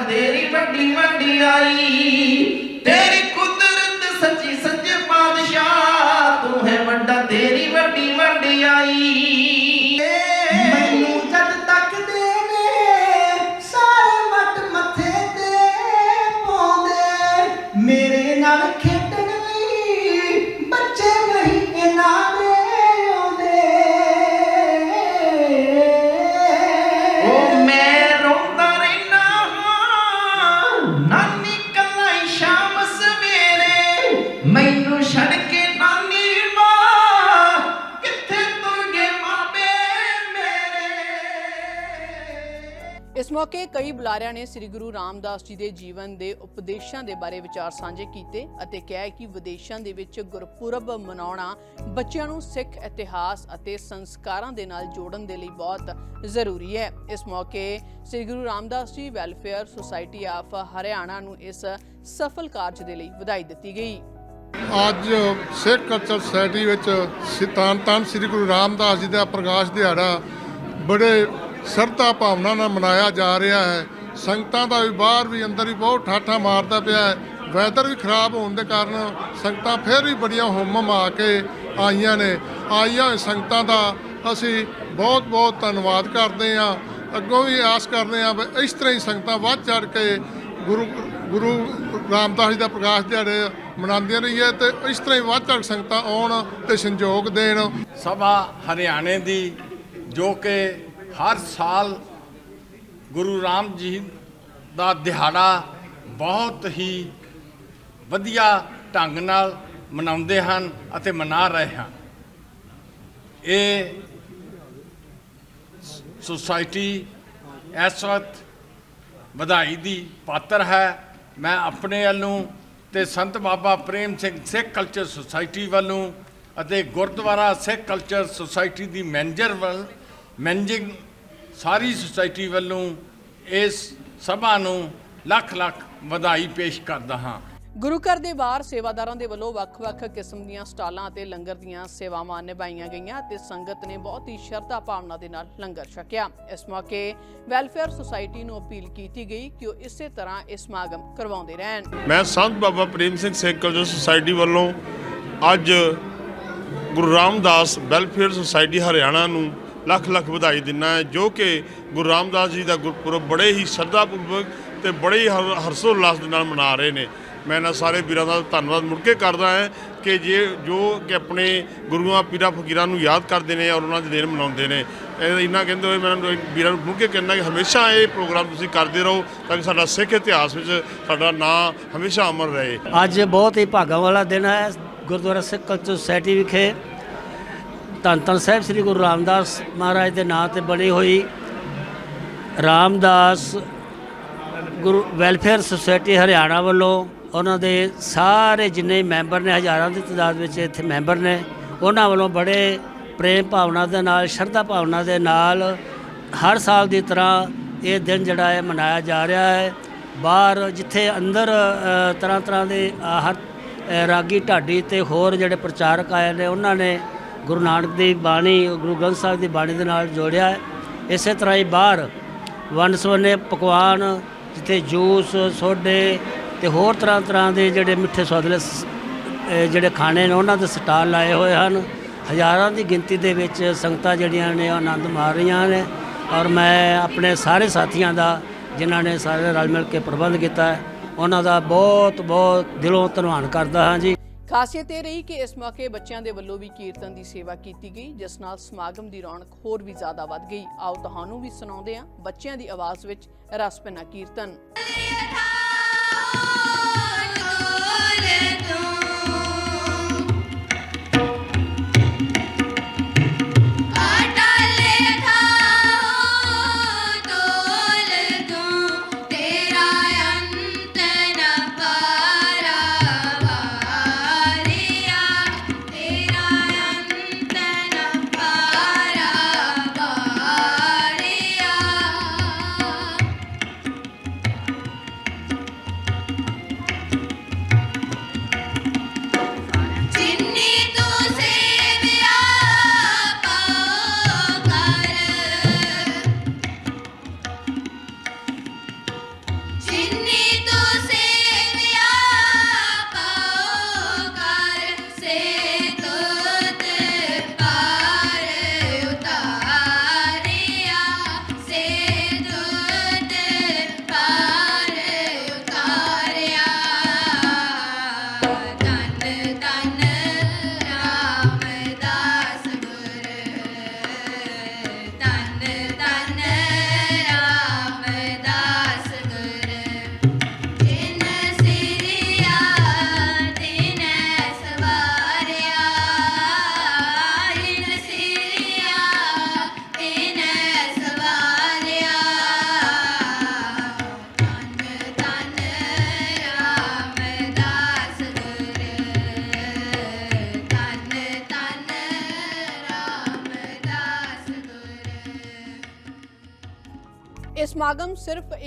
ਤੇਰੀ ਵੱਡੀ ਵਡਿਆਈ ਤੇਰੀ ਕੁਦਰਤ ਸੱਚੀ ਸੱਚੇ ਪਾਤਸ਼ਾਹ, ਤੂੰ ਹੈ ਵੱਡਾ, ਤੇਰੀ ਵੱਡੀ ਵਡਿਆਈ ਆਈ। ਮੌਕੇ ਕਈ ਬੁਲਾਰਿਆਂ ਨੇ ਸ੍ਰੀ ਗੁਰੂ ਰਾਮਦਾਸ ਜੀ ਦੇ ਜੀਵਨ ਦੇ ਉਪਦੇਸ਼ਾਂ ਦੇ ਬਾਰੇ ਵਿਚਾਰ ਸਾਂਝੇ ਕੀਤੇ ਅਤੇ ਕਿਹਾ ਕਿ ਵਿਦੇਸ਼ਾਂ ਦੇ ਵਿੱਚ ਗੁਰਪੁਰਬ ਮਨਾਉਣਾ ਬੱਚਿਆਂ ਨੂੰ ਸਿੱਖ ਇਤਿਹਾਸ ਅਤੇ ਸੰਸਕਾਰਾਂ ਦੇ ਨਾਲ ਜੋੜਨ ਦੇ ਲਈ ਬਹੁਤ ਜ਼ਰੂਰੀ ਹੈ। ਇਸ ਮੌਕੇ ਸ੍ਰੀ Guru Ramdas ji welfare society of Haryana ਨੂੰ ਇਸ ਸਫਲ ਕਾਰਜ ਦੇ ਲਈ ਵਧਾਈ ਦਿੱਤੀ ਗਈ। ਅੱਜ ਸਿੱਖ ਕਲਚਰ ਸੁਸਾਇਟੀ ਵਿੱਚ ਸਿਤਾਨ ਸ੍ਰੀ ਗੁਰੂ ਰਾਮਦਾਸ ਜੀ ਦਾ ਪ੍ਰਕਾਸ਼ ਦਿਹਾੜਾ ਬੜੇ ਸਰਧਾ ਭਾਵਨਾ ਨਾਲ ਮਨਾਇਆ ਜਾ ਰਿਹਾ ਹੈ। ਸੰਗਤਾਂ ਦਾ ਵੀ ਬਾਹਰ ਵੀ ਅੰਦਰ ਵੀ ਬਹੁਤ ਠਾਠਾ ਮਾਰਦਾ ਪਿਆ ਹੈ। ਵੈਦਰ ਵੀ ਖਰਾਬ ਹੋਣ ਦੇ ਕਾਰਨ ਸੰਗਤਾਂ ਫਿਰ ਵੀ ਬੜੀਆਂ ਹੁਮਮ ਆ ਕੇ ਆਈਆਂ ਨੇ। ਆਈਆਂ ਸੰਗਤਾਂ ਦਾ ਅਸੀਂ ਬਹੁਤ ਬਹੁਤ ਧੰਨਵਾਦ ਕਰਦੇ ਹਾਂ। ਅੱਗੋਂ ਵੀ ਆਸ ਕਰਦੇ ਹਾਂ ਵੀ ਇਸ ਤਰ੍ਹਾਂ ਹੀ ਸੰਗਤਾਂ ਵੱਧ ਚੜ ਕੇ ਗੁਰੂ ਗੁਰੂ ਰਾਮਦਾਸ ਜੀ ਦਾ ਪ੍ਰਕਾਸ਼ ਦਿਹਾੜੇ ਮਨਾਉਂਦੀਆਂ ਰਹੀਏ ਤੇ ਇਸ ਤਰ੍ਹਾਂ ਹੀ ਵੱਧ ਚੜ ਸੰਗਤਾਂ ਆਉਣ ਤੇ ਸੰਯੋਗ ਦੇਣ। ਸਭਾ ਹਰਿਆਣੇ ਦੀ ਜੋ ਕਿ ਹਰ ਸਾਲ ਗੁਰੂ ਰਾਮ ਜੀ ਦਾ ਦਿਹਾੜਾ ਬਹੁਤ ਹੀ ਵਧੀਆ ਢੰਗ ਨਾਲ ਮਨਾਉਂਦੇ ਹਨ ਅਤੇ ਮਨਾ ਰਹੇ ਹਨ। ਇਹ ਸੁਸਾਇਟੀ ਇਸ ਵਕਤ ਵਧਾਈ ਦੀ ਪਾਤਰ ਹੈ। ਮੈਂ ਆਪਣੇ ਵੱਲੋਂ ਤੇ ਸੰਤ ਬਾਬਾ ਪ੍ਰੇਮ ਸਿੰਘ ਸਿੱਖ ਕਲਚਰ ਸੁਸਾਇਟੀ ਵੱਲੋਂ ਅਤੇ ਗੁਰਦੁਆਰਾ ਸਿੱਖ ਕਲਚਰ ਸੁਸਾਇਟੀ ਦੀ ਮੈਨੇਜਰ ਵੱਲ ਮੈਨੇਜਿੰਗ ਸਾਰੀ ਸੁਸਾਇਟੀ ਵੱਲੋਂ ਇਸ ਸਭਾ ਨੂੰ ਲੱਖ ਲੱਖ ਵਧਾਈ ਪੇਸ਼ ਕਰਦਾ ਹਾਂ। ਗੁਰੂ ਘਰ ਦੇ ਬਾਹਰ ਸੇਵਾਦਾਰਾਂ ਦੇ ਵੱਲੋਂ ਵੱਖ-ਵੱਖ ਕਿਸਮ ਦੀਆਂ ਸਟਾਲਾਂ ਅਤੇ ਲੰਗਰ ਦੀਆਂ ਸੇਵਾਵਾਂ ਨਿਭਾਈਆਂ ਗਈਆਂ ਤੇ ਸੰਗਤ ਨੇ ਬਹੁਤ ਹੀ ਸ਼ਰਧਾ ਭਾਵਨਾ ਦੇ ਨਾਲ ਲੰਗਰ ਛਕਿਆ। ਇਸ ਮੌਕੇ ਵੈਲਫੇਅਰ ਸੁਸਾਇਟੀ ਨੂੰ ਅਪੀਲ ਕੀਤੀ ਗਈ ਕਿ ਉਹ ਇਸੇ ਤਰ੍ਹਾਂ ਇਹ ਸਮਾਗਮ ਕਰਵਾਉਂਦੇ ਰਹਿਣ। ਮੈਂ ਸੰਤ ਬਾਬਾ ਪ੍ਰੇਮ ਸਿੰਘ ਸਿੱਖ ਕਲਚਰ ਸੁਸਾਇਟੀ ਵੱਲੋਂ ਅੱਜ ਗੁਰੂ ਰਾਮਦਾਸ ਵੈਲਫੇਅਰ ਸੁਸਾਇਟੀ ਹਰਿਆਣਾ ਨੂੰ ਲੱਖ ਲੱਖ ਵਧਾਈ ਦਿੰਦਾ ਹੈ, ਜੋ ਕਿ ਗੁਰੂ ਰਾਮਦਾਸ ਜੀ ਦਾ ਗੁਰਪੁਰਬ ਬੜੇ ਹੀ ਸ਼ਰਧਾਪੂਰਵਕ ਤੇ ਬੜੇ ਹੀ ਹਰ- ਹਰਸ਼ੋਉਲਾਸ ਦੇ ਨਾਲ ਮਨਾ ਰਹੇ ਨੇ। ਮੈਂ ਇਹਨਾਂ ਸਾਰੇ ਵੀਰਾਂ ਦਾ ਧੰਨਵਾਦ ਮੁੜ ਕੇ ਕਰਦਾ ਹਾਂ ਕਿ ਜੇ, ਜੋ ਕਿ ਆਪਣੇ ਗੁਰੂਆਂ, ਪੀਰਾਂ, ਫਕੀਰਾਂ ਨੂੰ ਯਾਦ ਕਰਦੇ ਨੇ ਔਰ ਉਹਨਾਂ ਦੇ ਦਿਨ ਮਨਾਉਂਦੇ ਨੇ। ਇਹ ਇੰਨਾ ਕਹਿੰਦੇ ਹੋਏ ਮੈਂ ਵੀਰਾਂ ਨੂੰ ਮੁੜ ਕੇ ਕਹਿੰਦਾ ਕਿ ਹਮੇਸ਼ਾ ਇਹ ਪ੍ਰੋਗਰਾਮ ਤੁਸੀਂ ਕਰਦੇ ਰਹੋ ਤਾਂ ਕਿ ਸਾਡਾ ਸਿੱਖ ਇਤਿਹਾਸ ਵਿੱਚ ਸਾਡਾ ਨਾਂ ਹਮੇਸ਼ਾ ਅਮਰ ਰਹੇ। ਅੱਜ ਬਹੁਤ ਹੀ ਭਾਗਾਂ ਵਾਲਾ ਦਿਨ ਹੈ ਗੁਰਦੁਆਰਾ ਸਿੱਖ ਕਲਚਰ ਸੁਸਾਇਟੀ ਵਿਖੇ। ਧੰਨ ਧੰਨ ਸਾਹਿਬ ਸ੍ਰੀ ਗੁਰੂ ਰਾਮਦਾਸ ਮਹਾਰਾਜ ਦੇ ਨਾਂ ਤੇ ਬਣੀ ਹੋਈ ਰਾਮਦਾਸ ਗੁਰੂ ਵੈਲਫੇਅਰ ਸੁਸਾਇਟੀ ਹਰਿਆਣਾ ਵੱਲੋਂ ਉਹਨਾਂ ਦੇ ਸਾਰੇ ਜਿੰਨੇ ਮੈਂਬਰ ਨੇ ਹਜ਼ਾਰਾਂ ਦੀ ਤਾਦਾਦ ਵਿੱਚ ਇੱਥੇ ਮੈਂਬਰ ਨੇ ਉਹਨਾਂ ਵੱਲੋਂ ਬੜੇ ਪ੍ਰੇਮ ਭਾਵਨਾ ਦੇ ਨਾਲ ਸ਼ਰਧਾ ਭਾਵਨਾ ਦੇ ਨਾਲ ਹਰ ਸਾਲ ਦੀ ਤਰ੍ਹਾਂ ਇਹ ਦਿਨ ਜਿਹੜਾ ਹੈ ਮਨਾਇਆ ਜਾ ਰਿਹਾ ਹੈ। ਬਾਹਰ ਜਿੱਥੇ ਅੰਦਰ ਤਰ੍ਹਾਂ ਤਰ੍ਹਾਂ ਦੇ ਅ, ਹਰ ਰਾਗੀ ਢਾਡੀ ਤੇ ਹੋਰ ਜਿਹੜੇ ਪ੍ਰਚਾਰਕ ਆਏ ਨੇ ਉਹਨਾਂ ਨੇ ਗੁਰੂ ਨਾਨਕ ਦੀ ਬਾਣੀ, ਗੁਰੂ ਗ੍ਰੰਥ ਸਾਹਿਬ ਦੀ ਬਾਣੀ ਦੇ ਨਾਲ ਜੋੜਿਆ ਹੈ। ਇਸੇ ਤਰ੍ਹਾਂ ਹੀ ਬਾਹਰ ਵੰਨ ਸੁਵੰਨੇ ਪਕਵਾਨ, ਜਿੱਥੇ ਜੂਸ, ਸੋਡੇ ਤੇ ਹੋਰ ਤਰ੍ਹਾਂ ਤਰ੍ਹਾਂ ਦੇ ਜਿਹੜੇ ਮਿੱਠੇ ਸਵਾਦਲੇ ਜਿਹੜੇ ਖਾਣੇ ਨੇ, ਉਹਨਾਂ ਦੇ ਸਟਾਲ ਲਾਏ ਹੋਏ ਹਨ। ਹਜ਼ਾਰਾਂ ਦੀ ਗਿਣਤੀ ਦੇ ਵਿੱਚ ਸੰਗਤਾਂ ਜਿਹੜੀਆਂ ਨੇ, ਉਹ ਆਨੰਦ ਮਾਰ ਰਹੀਆਂ ਨੇ। ਔਰ ਮੈਂ ਆਪਣੇ ਸਾਰੇ ਸਾਥੀਆਂ ਦਾ, ਜਿਨ੍ਹਾਂ ਨੇ ਸਾਰੇ ਰਲ ਮਿਲ ਕੇ ਪ੍ਰਬੰਧ ਕੀਤਾ ਉਹਨਾਂ ਦਾ ਬਹੁਤ ਬਹੁਤ ਦਿਲੋਂ ਧੰਨਵਾਦ ਕਰਦਾ ਹਾਂ ਜੀ। ਖਾਸੀਅਤ ਇਹ ਰਹੀ ਕਿ ਇਸ ਮੌਕੇ ਬੱਚਿਆਂ ਦੇ ਵੱਲੋਂ ਵੀ ਕੀਰਤਨ ਦੀ ਸੇਵਾ ਕੀਤੀ ਗਈ, ਜਿਸ ਨਾਲ ਸਮਾਗਮ ਦੀ ਰੌਣਕ ਹੋਰ ਵੀ ਜ਼ਿਆਦਾ ਵੱਧ ਗਈ। ਆਓ ਤੁਹਾਨੂੰ ਵੀ ਸੁਣਾਉਂਦੇ ਹਾਂ ਬੱਚਿਆਂ ਦੀ ਆਵਾਜ਼ ਵਿੱਚ ਰਸ ਭਿੰਨਾ ਕੀਰਤਨ।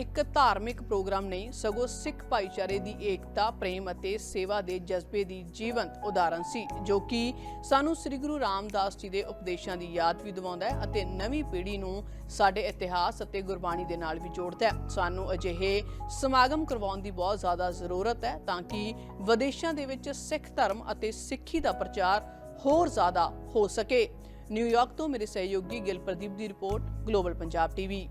ਇੱਕ ਧਾਰਮਿਕ ਪ੍ਰੋਗਰਾਮ ਨਹੀਂ ਸਗੋਂ ਸਿੱਖ ਭਾਈਚਾਰੇ ਦੀ ਏਕਤਾ, ਪ੍ਰੇਮ ਅਤੇ ਸੇਵਾ ਦੇ ਜਜ਼ਬੇ ਦੀ ਜੀਵੰਤ ਉਦਾਹਰਨ ਸੀ, ਜੋ ਕਿ ਸਾਨੂੰ ਸ੍ਰੀ ਗੁਰੂ ਰਾਮਦਾਸ ਜੀ ਦੇ ਉਪਦੇਸ਼ਾਂ ਦੀ ਯਾਦ ਵੀ ਦਿਵਾਉਂਦਾ ਹੈ ਅਤੇ ਨਵੀਂ ਪੀੜ੍ਹੀ ਨੂੰ ਸਾਡੇ ਇਤਿਹਾਸ ਅਤੇ ਗੁਰਬਾਣੀ ਦੇ ਨਾਲ ਵੀ ਜੋੜਦਾ ਹੈ। ਸਾਨੂੰ ਅਜਿਹੇ ਸਮਾਗਮ ਕਰਵਾਉਣ ਦੀ ਬਹੁਤ ਜ਼ਿਆਦਾ ਜ਼ਰੂਰਤ ਹੈ ਤਾਂ ਕਿ ਵਿਦੇਸ਼ਾਂ ਦੇ ਵਿੱਚ ਸਿੱਖ ਧਰਮ ਅਤੇ ਸਿੱਖੀ ਦਾ ਪ੍ਰਚਾਰ ਹੋਰ ਜ਼ਿਆਦਾ ਹੋ ਸਕੇ। ਨਿਊਯਾਰਕ ਤੋਂ ਮੇਰੇ ਸਹਿਯੋਗੀ ਗਿਲਪ੍ਰਦੀਪ ਦੀ ਰਿਪੋਰਟ, ਗਲੋਬਲ ਪੰਜਾਬ ਟੀਵੀ।